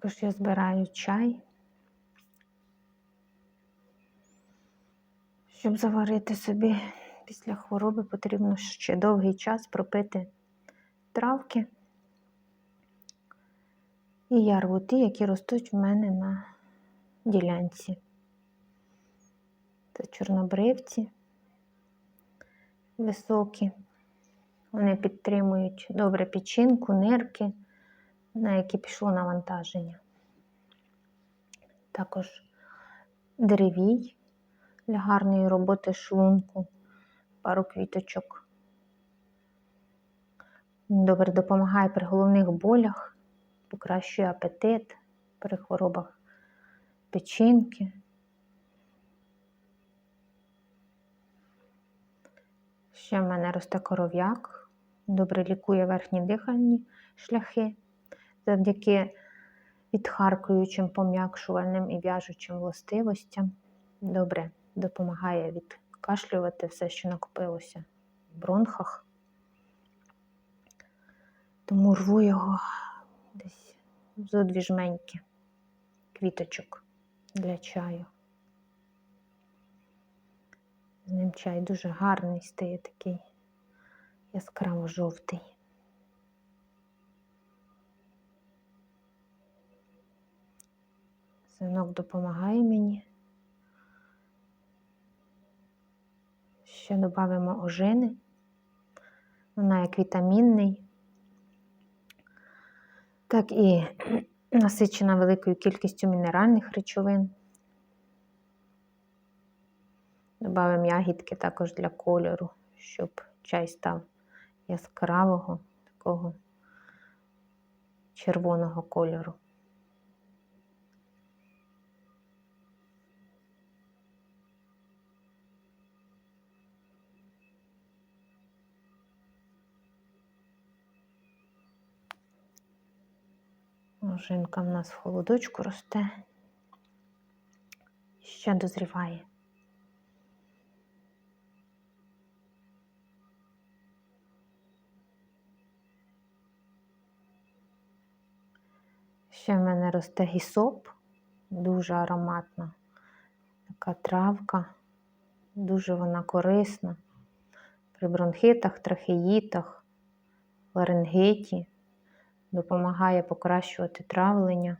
Також я збираю чай, щоб заварити собі після хвороби, потрібно ще довгий час пропити травки і ярву які ростуть в мене на ділянці. Це чорнобривці високі. Вони підтримують добре печінку, нирки, на які пішло навантаження. Також деревій для гарної роботи шлунку, пару квіточок. Добре допомагає при головних болях, покращує апетит при хворобах печінки. Ще в мене росте коров'як, добре лікує верхні дихальні шляхи завдяки відхаркуючим, пом'якшувальним і в'яжучим властивостям. Добре допомагає відкашлювати все, що накопилося в бронхах. Тому рву його десь зо дві жменьки квіточок для чаю. З ним чай дуже гарний стає такий яскраво жовтий. Синок допомагає мені. Ще додамо ожини. Вона як вітамінний, так і насичена великою кількістю мінеральних речовин. Добавимо ягідки також для кольору, щоб чай став яскравого, такого червоного кольору. Жинка в нас в холодочку росте, ще дозріває. Ще в мене росте гісоп, дуже ароматна така травка, дуже вона корисна при бронхитах, трахеїтах, ларингиті, допомагає покращувати травлення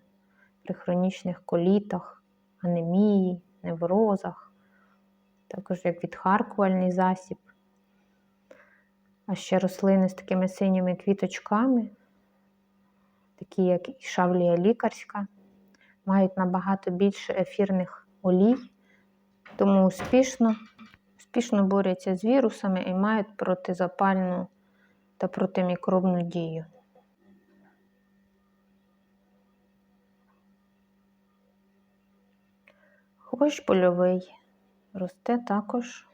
при хронічних колітах, анемії, неврозах, також як відхаркувальний засіб. А ще рослини з такими синіми квіточками такі як і шавлія лікарська, мають набагато більше ефірних олій, тому успішно, успішно борються з вірусами і мають протизапальну та протимікробну дію. Хвощ польовий росте також,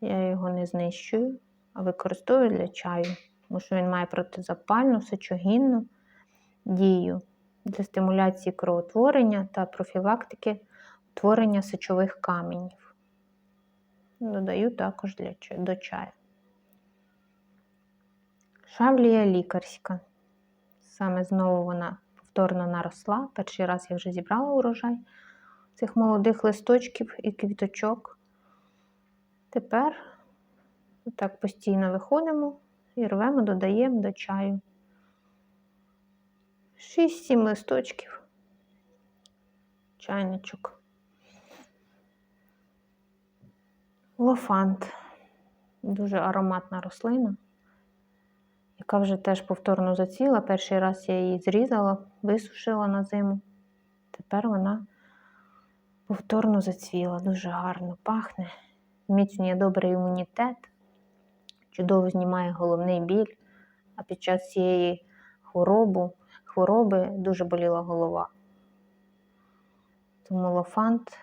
я його не знищую, а використовую для чаю тому що він має протизапальну, сечогінну дію для стимуляції кровотворення та профілактики утворення сечових каменів. Додаю також для, до чаю. Шавлія лікарська. Саме знову вона повторно наросла. Перший раз я вже зібрала урожай цих молодих листочків і квіточок. Тепер так постійно виходимо і рвемо, додаємо до чаю. 6-7 листочків, чайничок. Лофант. Дуже ароматна рослина, яка вже теж повторно заціла. Перший раз я її зрізала, висушила на зиму. Тепер вона повторно зацвіла, дуже гарно пахне, зміцнює добрий імунітет чудово знімає головний біль, а під час цієї хвороби, хвороби дуже боліла голова. Тому лофант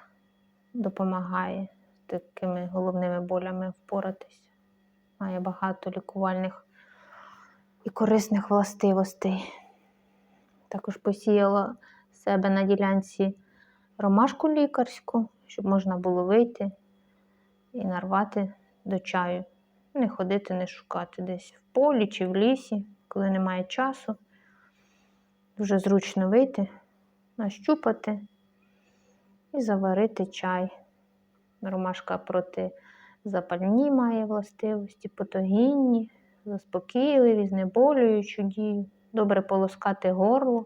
допомагає з такими головними болями впоратись. Має багато лікувальних і корисних властивостей. Також посіяла себе на ділянці ромашку лікарську, щоб можна було вийти і нарвати до чаю не ходити, не шукати десь в полі чи в лісі, коли немає часу. Дуже зручно вийти, нащупати і заварити чай. Ромашка протизапальні має властивості, потогінні, заспокійливі, знеболюючу дію, добре полоскати горло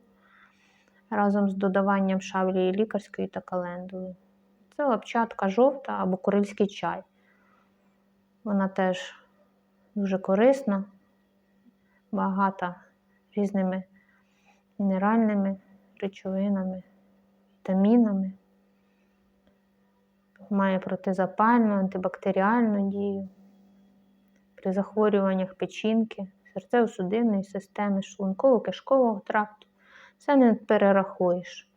разом з додаванням шавлії лікарської та календули. Це лапчатка жовта або курильський чай. Вона теж дуже корисна, багата різними мінеральними речовинами, вітамінами. Має протизапальну, антибактеріальну дію. При захворюваннях печінки, серцево-судинної системи, шлунково-кишкового тракту. Це не перерахуєш.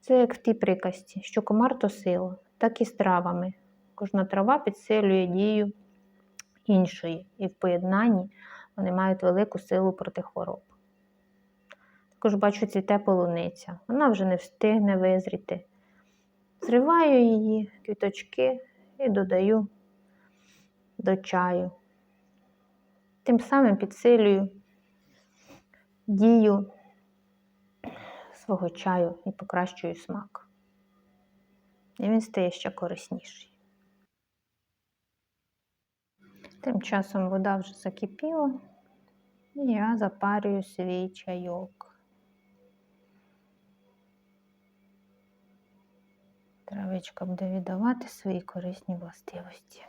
Це як в тій приказці, що комар то сила, так і з травами. Кожна трава підсилює дію іншої, і в поєднанні вони мають велику силу проти хвороб. Також бачу цвіте полуниця. Вона вже не встигне визріти. Зриваю її, квіточки і додаю до чаю. Тим самим підсилюю дію свого чаю і покращую смак. І він стає ще корисніший. Тим часом вода вже закипіла, і я запарюю свій чайок. Травичка буде віддавати свої корисні властивості.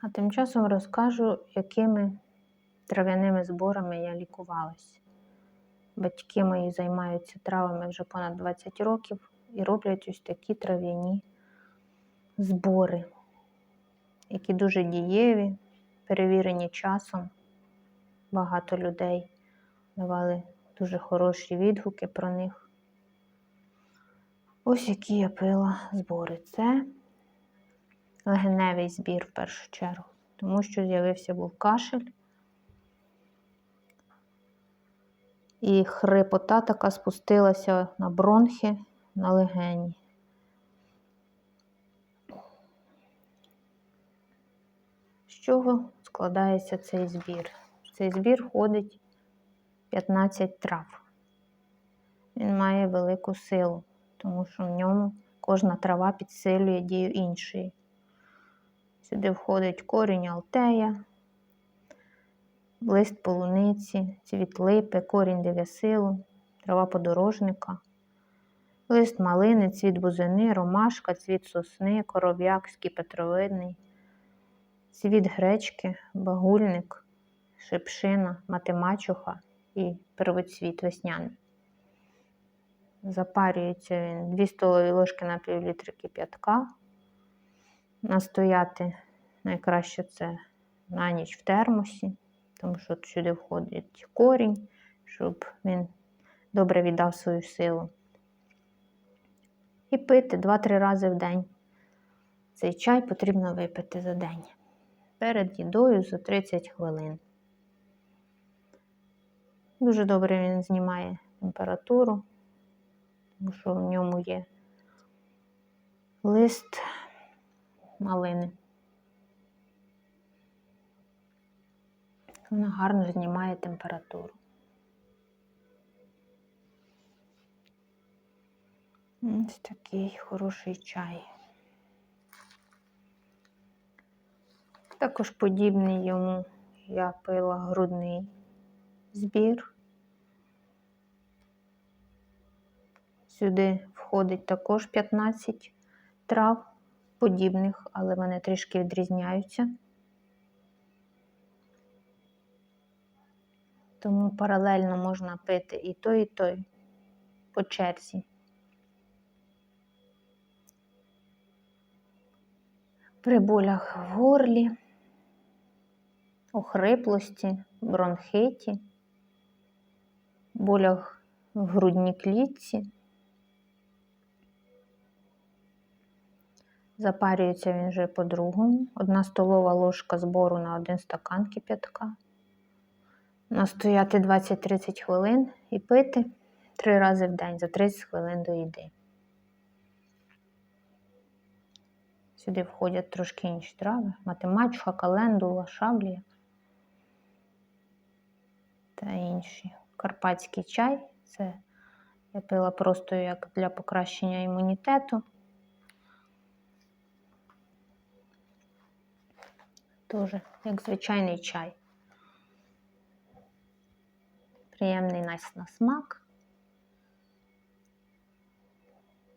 А тим часом розкажу, якими трав'яними зборами я лікувалась. Батьки мої займаються травами вже понад 20 років і роблять ось такі трав'яні збори, які дуже дієві, перевірені часом. Багато людей давали дуже хороші відгуки про них. Ось які я пила збори. Це легеневий збір в першу чергу, тому що з'явився був кашель. І хрипота така спустилася на бронхи, на легені. З чого складається цей збір? В цей збір входить 15 трав. Він має велику силу, тому що в ньому кожна трава підсилює дію іншої. Сюди входить корінь алтея, лист полуниці, цвіт липи, корінь дев'ясилу, трава подорожника, лист малини, цвіт бузини, ромашка, цвіт сосни, коров'як, скіпетровидний, цвіт гречки, багульник, шипшина, матемачуха і первоцвіт весняний. Запарюється він 2 столові ложки на пів літри кип'ятка. Настояти найкраще це на ніч в термосі, тому що сюди входить корінь, щоб він добре віддав свою силу. І пити 2-3 рази в день. Цей чай потрібно випити за день. Перед їдою за 30 хвилин. Дуже добре він знімає температуру, тому що в ньому є лист малини. Вона гарно знімає температуру. Ось такий хороший чай. Також подібний йому я пила грудний збір. Сюди входить також 15 трав подібних, але вони трішки відрізняються. Тому паралельно можна пити і той, і той по черзі. При болях в горлі, охриплості, бронхиті, болях в грудній клітці. Запарюється він вже по-другому. Одна столова ложка збору на один стакан кип'ятка. Настояти 20-30 хвилин і пити 3 рази в день за 30 хвилин до їди. Сюди входять трошки інші трави, матемачуха, календула, шаблія. та інші. Карпатський чай це я пила просто як для покращення імунітету. Тоже як звичайний чай. Приємний на смак.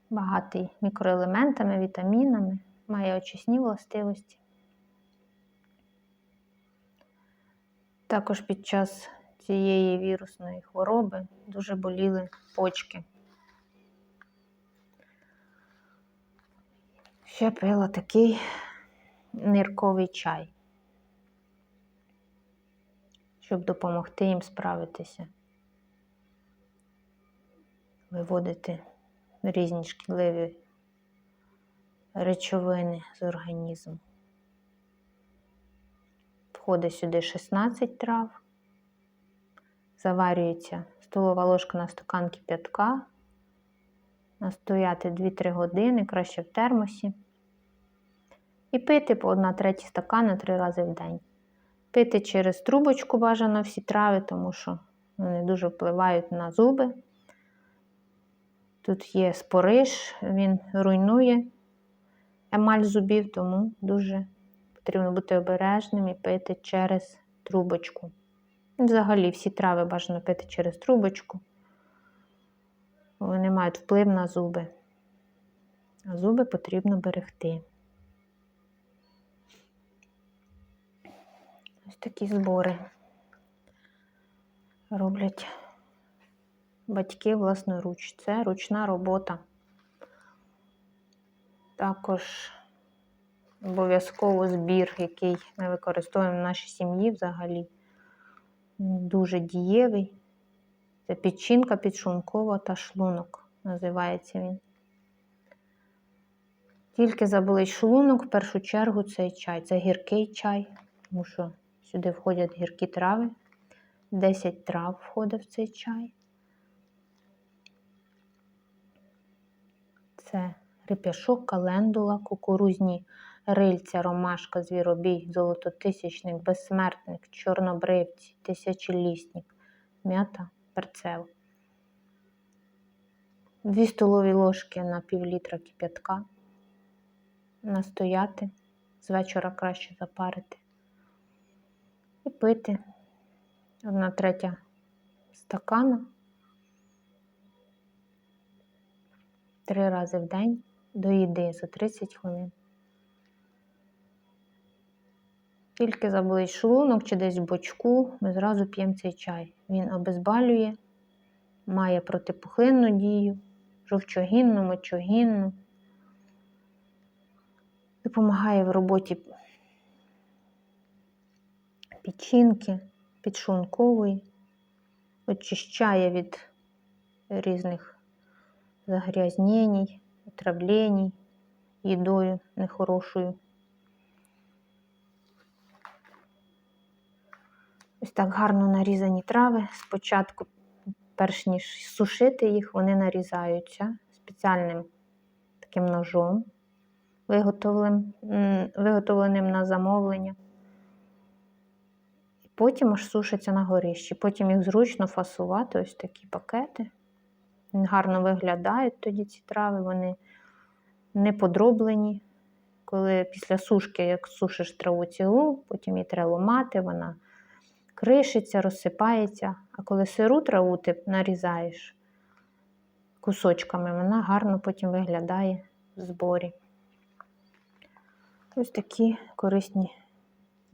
Багатий мікроелементами, вітамінами, має очисні властивості. Також під час цієї вірусної хвороби дуже боліли почки. Ще пила такий нирковий чай, щоб допомогти їм справитися, виводити різні шкідливі речовини з організму. Входить сюди 16 трав, заварюється столова ложка на стакан кип'ятка, настояти 2-3 години, краще в термосі. І пити по 1 третій стакана 3 рази в день. Пити через трубочку бажано всі трави, тому що вони дуже впливають на зуби. Тут є спориш, він руйнує емаль зубів, тому дуже потрібно бути обережним і пити через трубочку. Взагалі, всі трави бажано пити через трубочку. Вони мають вплив на зуби. А зуби потрібно берегти. Такі збори роблять батьки власноруч. Це ручна робота. Також обов'язково збір, який ми використовуємо в нашій сім'ї взагалі. Дуже дієвий. Це печінка підшлункова та шлунок, називається він. Тільки заболить шлунок, в першу чергу цей чай. Це гіркий чай, тому що сюди входять гіркі трави. 10 трав входить в цей чай. Це реп'яшок, календула, кукурузні рильця, ромашка, звіробій, золототисячник, безсмертник, чорнобривці, тисячолісник, м'ята, перцева. Дві столові ложки на пів літра кип'ятка. Настояти, з вечора краще запарити. І пити одна третя стакана три рази в день до їди за 30 хвилин. Тільки заболить шлунок чи десь в бочку, ми зразу п'ємо цей чай. Він обезбалює, має протипухлинну дію, жовчогінну, мочогінну, допомагає в роботі печінки, підшлункової, очищає від різних загрязнень, отравлень їдою нехорошою. Ось так гарно нарізані трави. Спочатку, перш ніж сушити їх, вони нарізаються спеціальним таким ножом, виготовленим на замовлення. Потім аж сушаться на горищі. Потім їх зручно фасувати, ось такі пакети. Гарно виглядають тоді ці трави, вони не подроблені. Коли після сушки, як сушиш траву цілу, потім її треба ломати, вона кришиться, розсипається. А коли сиру траву ти нарізаєш кусочками, вона гарно потім виглядає в зборі. Ось такі корисні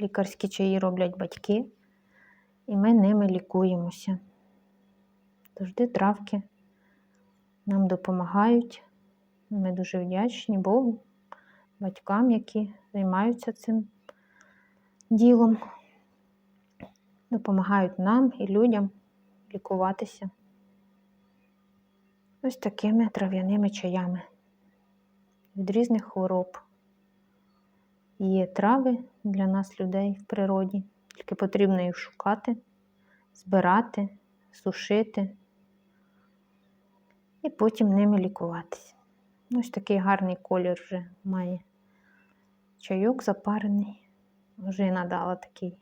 лікарські чаї роблять батьки, і ми ними лікуємося. Завжди травки нам допомагають. Ми дуже вдячні Богу, батькам, які займаються цим ділом допомагають нам і людям лікуватися ось такими трав'яними чаями від різних хвороб. Є трави для нас, людей в природі, тільки потрібно їх шукати, збирати, сушити і потім ними лікуватися. Ось такий гарний колір вже має чайок запарений. Вже надала такий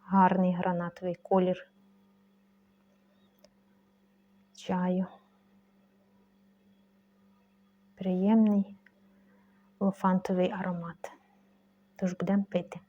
гарний гранатовий колір чаю. Приємний лофантовий аромат. Тож будемо пити.